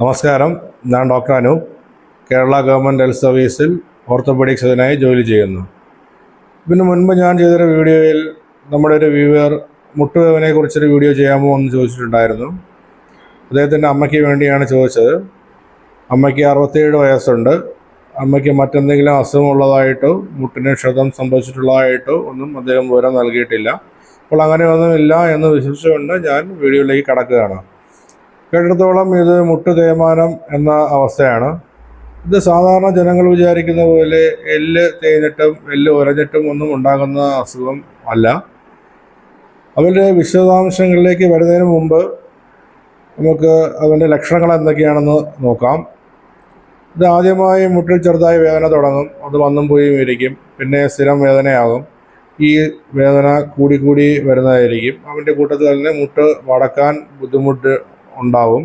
നമസ്കാരം. ഞാൻ doctor Anoop Kerala government health സർവീസിൽ ഓർത്തോപെഡിക്സിനായി ജോലി ചെയ്യുന്നു. പിന്നെ മുൻപ് ഞാൻ ചെയ്തൊരു വീഡിയോയിൽ നമ്മുടെ ഒരു വ്യൂവർ മുട്ടുവേദനയെ കുറിച്ചൊരു വീഡിയോ ചെയ്യാമോ എന്ന് ചോദിച്ചിട്ടുണ്ടായിരുന്നു. അദ്ദേഹത്തിന്റെ അമ്മയ്ക്ക് വേണ്ടിയാണ് ചോദിച്ചത്. അമ്മയ്ക്ക് അറുപത്തേഴ് വയസ്സുണ്ട്. അമ്മയ്ക്ക് മറ്റെന്തെങ്കിലും അസുഖമുള്ളതായിട്ടോ മുട്ടിന് ക്ഷതം സംഭവിച്ചിട്ടുള്ളതായിട്ടോ ഒന്നും അദ്ദേഹം വിവരം നൽകിയിട്ടില്ല. അപ്പോൾ അങ്ങനെയൊന്നുമില്ല എന്ന് വിശ്വസിച്ചുകൊണ്ട് ഞാൻ വീഡിയോയിലേക്ക് കടക്കുകയാണ്. കേട്ടിടത്തോളം ഇത് മുട്ട് തേയ്മാനം എന്ന അവസ്ഥയാണ്. ഇത് സാധാരണ ജനങ്ങൾ വിചാരിക്കുന്ന പോലെ എല്ല് തേഞ്ഞിട്ടും എല്ല് ഉരഞ്ഞിട്ടും ഒന്നും ഉണ്ടാകുന്ന അസുഖം അല്ല. അവരുടെ വിശദാംശങ്ങളിലേക്ക് വരുന്നതിന് മുമ്പ് നമുക്ക് അതിന്റെ ലക്ഷണങ്ങൾ എന്തൊക്കെയാണെന്ന് നോക്കാം. ഇത് ആദ്യമായി മുട്ടിൽ ചെറുതായി വേദന തുടങ്ങും. അത് വന്നും പോയും ഇരിക്കും. പിന്നെ സ്ഥിരം വേദനയാകും. ഈ വേദന കൂടി കൂടി വരുന്നതായിരിക്കും. അവന്റെ കൂട്ടത്തിൽ തന്നെ മുട്ട് വടക്കാൻ ബുദ്ധിമുട്ട് ഉണ്ടാവും.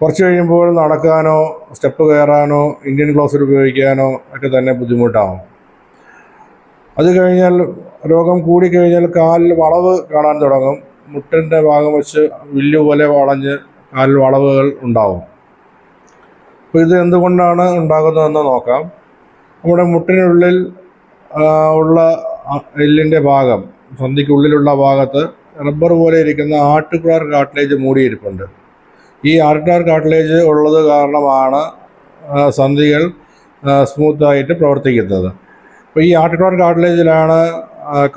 കുറച്ച് കഴിയുമ്പോൾ നടക്കാനോ സ്റ്റെപ്പ് കയറാനോ ഇന്ത്യൻ ഗ്ലോസർ ഉപയോഗിക്കാനോ ഒക്കെ തന്നെ ബുദ്ധിമുട്ടാവും. അത് കഴിഞ്ഞാൽ രോഗം കൂടിക്കഴിഞ്ഞാൽ കാലിൽ വളവ് കാണാൻ തുടങ്ങും. മുട്ടിന്റെ ഭാഗം വെച്ച് വില്ല് പോലെ വളഞ്ഞ് കാലിൽ വളവുകൾ ഉണ്ടാവും. അപ്പോൾ ഇത് എന്തുകൊണ്ടാണ് ഉണ്ടാകുന്നതെന്ന് നോക്കാം. നമ്മുടെ മുട്ടിനുള്ളിൽ ഉള്ള എല്ലിന്റെ ഭാഗം സന്ധിക്കുള്ളിലുള്ള ഭാഗത്ത് റബ്ബർ പോലെ ഇരിക്കുന്ന ആർട്ടിക്കുലർ കാർട്ടിലേജ് മൂടിയിരിപ്പുണ്ട്. ഈ ആർട്ടിക്കുലർ കാർട്ടിലേജ് ഉള്ളത് കാരണമാണ് സന്ധികൾ സ്മൂത്തായിട്ട് പ്രവർത്തിക്കുന്നത്. അപ്പോൾ ഈ ആർട്ടിക്കുലർ കാട്ടിലേജിലാണ്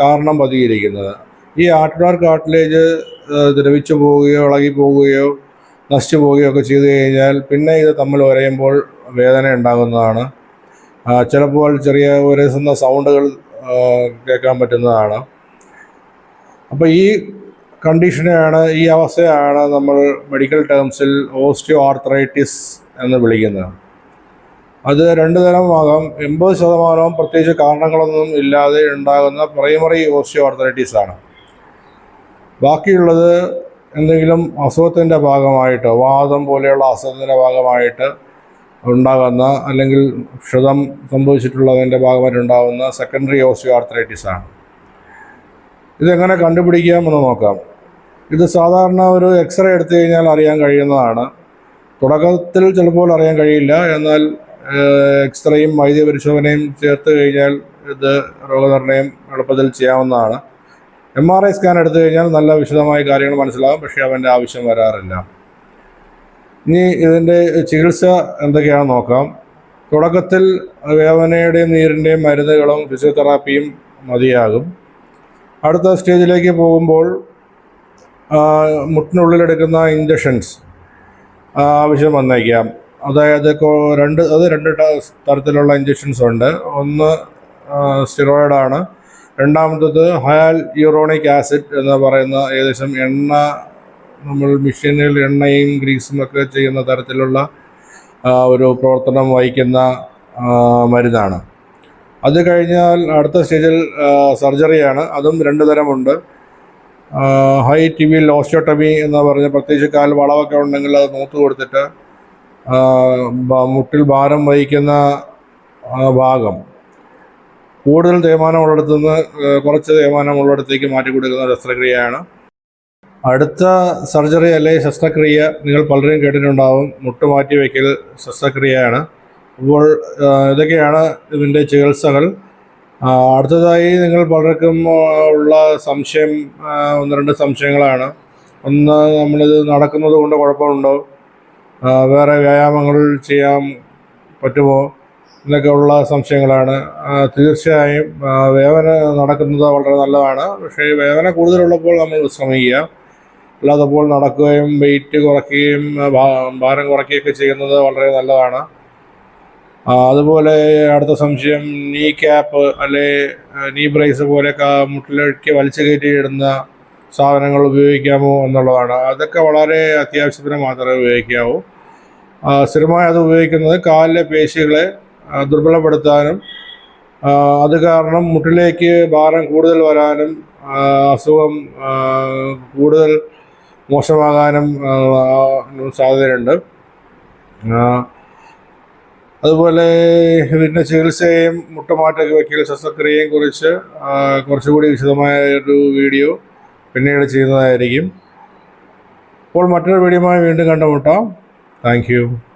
കാരണം പതിയിരിക്കുന്നത്. ഈ ആർട്ടിക്കുലർ കാർട്ടിലേജ് ദ്രവിച്ചു പോവുകയോ ഇളകി പോവുകയോ നശിച്ചു പോവുകയോ ഒക്കെ ചെയ്തു കഴിഞ്ഞാൽ പിന്നെ ഇത് തമ്മിൽ ഉരയുമ്പോൾ വേദന ഉണ്ടാകുന്നതാണ്. ചിലപ്പോൾ ചെറിയ ഉരസുന്ന സൗണ്ടുകൾ കേൾക്കാൻ പറ്റുന്നതാണ്. അപ്പോൾ ഈ കണ്ടീഷനെയാണ് ഈ അവസ്ഥയാണ് നമ്മൾ മെഡിക്കൽ ടേംസിൽ ഓസ്റ്റിയോ ആർത്രൈറ്റിസ് എന്ന് വിളിക്കുന്നത്. അത് രണ്ട് തരമാകാം എൺപത് ശതമാനവും പ്രത്യേകിച്ച് കാരണങ്ങളൊന്നും ഇല്ലാതെ ഉണ്ടാകുന്ന പ്രൈമറി ഓസ്റ്റിയോ ആർത്രൈറ്റിസ് ആണ്. ബാക്കിയുള്ളത് എന്തെങ്കിലും അസുഖത്തിന്റെ ഭാഗമായിട്ട് വാദം പോലെയുള്ള അസുഖത്തിന്റെ ഭാഗമായിട്ട് ഉണ്ടാകുന്ന അല്ലെങ്കിൽ ക്ഷതം സംഭവിച്ചിട്ടുള്ളതിന്റെ ഭാഗമായിട്ട് ഉണ്ടാകുന്ന സെക്കൻഡറി ഓസ്റ്റിയോ ആർത്രൈറ്റിസ് ആണ്. ഇതെങ്ങനെ കണ്ടുപിടിക്കാമെന്ന് നോക്കാം. ഇത് സാധാരണ ഒരു എക്സ്റേ എടുത്തു കഴിഞ്ഞാൽ അറിയാൻ കഴിയുന്നതാണ്. തുടക്കത്തിൽ ചിലപ്പോൾ അറിയാൻ കഴിയില്ല. എന്നാൽ എക്സ്റേയും വൈദ്യ പരിശോധനയും ചേർത്ത് കഴിഞ്ഞാൽ ഇത് രോഗനിർണയം എളുപ്പത്തിൽ ചെയ്യാവുന്നതാണ്. എം ആർ ഐ സ്കാൻ എടുത്തു കഴിഞ്ഞാൽ നല്ല വിശദമായ കാര്യങ്ങൾ മനസ്സിലാകും. പക്ഷേ അവന്റെ ആവശ്യം വരാറില്ല. ഇനി ഇതിന്റെ ചികിത്സ എന്തൊക്കെയാണെന്ന് നോക്കാം. തുടക്കത്തിൽ വേദനയുടെയും നീരിന്റെയും മരുന്നുകളും ഫിസിയോതെറാപ്പിയും മതിയാകും. അടുത്ത സ്റ്റേജിലേക്ക് പോകുമ്പോൾ മുട്ടിനുള്ളിലെടുക്കുന്ന ഇഞ്ചക്ഷൻസ് ആവശ്യം വന്നേക്കാം. അതായത് രണ്ട് അത് രണ്ട് തരത്തിലുള്ള ഇഞ്ചക്ഷൻസ് ഉണ്ട്. ഒന്ന് സ്റ്റിറോയിഡാണ് രണ്ടാമത്തത് ഹയാൽ യൂറോണിക് ആസിഡ് എന്ന് പറയുന്ന ഏകദേശം എണ്ണ നമ്മൾ മെഷീനിൽ എണ്ണയും ഗ്രീസും ഒക്കെ ചെയ്യുന്ന തരത്തിലുള്ള ഒരു പ്രവർത്തനം വഹിക്കുന്ന മരുന്നാണ്. അത് കഴിഞ്ഞാൽ അടുത്ത സ്റ്റേജിൽ സർജറിയാണ്. അതും രണ്ട് തരമുണ്ട്. ഹൈ ടി വി ലോസ്റ്റോട്ടമി എന്ന് പറഞ്ഞ് പ്രത്യേകിച്ച് കാൽ വളവൊക്കെ ഉണ്ടെങ്കിൽ അത് നൂത്ത് കൊടുത്തിട്ട് മുട്ടിൽ ഭാരം വഹിക്കുന്ന ഭാഗം. കൂടുതൽ തേയ്മാനമുള്ളിടത്തു നിന്ന് കുറച്ച് തേയ്മാനം ഉള്ളിടത്തേക്ക് മാറ്റി കൊടുക്കുന്ന ശസ്ത്രക്രിയയാണ്. അടുത്ത സർജറി അല്ലെങ്കിൽ ശസ്ത്രക്രിയ നിങ്ങൾ പലരും കേട്ടിട്ടുണ്ടാവും. മുട്ട് മാറ്റി വയ്ക്കൽ ശസ്ത്രക്രിയയാണ്. അപ്പോൾ ഇതൊക്കെയാണ് ഇതിന്റെ ചികിത്സകൾ. അടുത്തതായി നിങ്ങൾ പലർക്കും ഉള്ള സംശയം ഒന്ന് രണ്ട് സംശയങ്ങളാണ്. ഒന്ന് നമ്മളിത് നടക്കുന്നത് കൊണ്ട് കുഴപ്പമുണ്ടോ? വേറെ വ്യായാമങ്ങൾ ചെയ്യാൻ പറ്റുമോ? എന്നൊക്കെ ഉള്ള സംശയങ്ങളാണ് തീർച്ചയായും വേദന നടക്കുന്നത് വളരെ നല്ലതാണ്. പക്ഷേ വേദന കൂടുതലുള്ളപ്പോൾ നമ്മൾ വിശ്രമിക്കുക അല്ലാത്തപ്പോൾ നടക്കുകയും വെയിറ്റ് കുറയ്ക്കുകയും ഭാരം കുറയ്ക്കുകയൊക്കെ ചെയ്യുന്നത് വളരെ നല്ലതാണ്. അതുപോലെ അടുത്ത സംശയം നീ ക്യാപ്പ് അല്ലെ നീ ബ്രൈസ് പോലെ മുട്ടിലേക്ക് വലിച്ചു കയറ്റി ഇടുന്ന സാധനങ്ങൾ ഉപയോഗിക്കാമോ എന്നുള്ളതാണ്. അതൊക്കെ വളരെ അത്യാവശ്യത്തിന് മാത്രമേ ഉപയോഗിക്കാവൂ. സ്ഥിരമായി അത് ഉപയോഗിക്കുന്നത് കാലിലെ പേശികളെ ദുർബലപ്പെടുത്താനും അത് കാരണം മുട്ടിലേക്ക് ഭാരം കൂടുതൽ വരാനും അസുഖം കൂടുതൽ മോശമാകാനും സാധ്യതയുണ്ട്. അതുപോലെ ഇതിന്റെ ചികിത്സയും മുട്ടമാറ്റൊക്കെ വയ്ക്കൽ ശസ്ത്രക്രിയയും കുറിച്ച് കുറച്ചുകൂടി വിശദമായ ഒരു വീഡിയോ പിന്നീട് ചെയ്യുന്നതായിരിക്കും അപ്പോൾ മറ്റൊരു വീഡിയോമായി വീണ്ടും കണ്ടുമുട്ടാം. താങ്ക്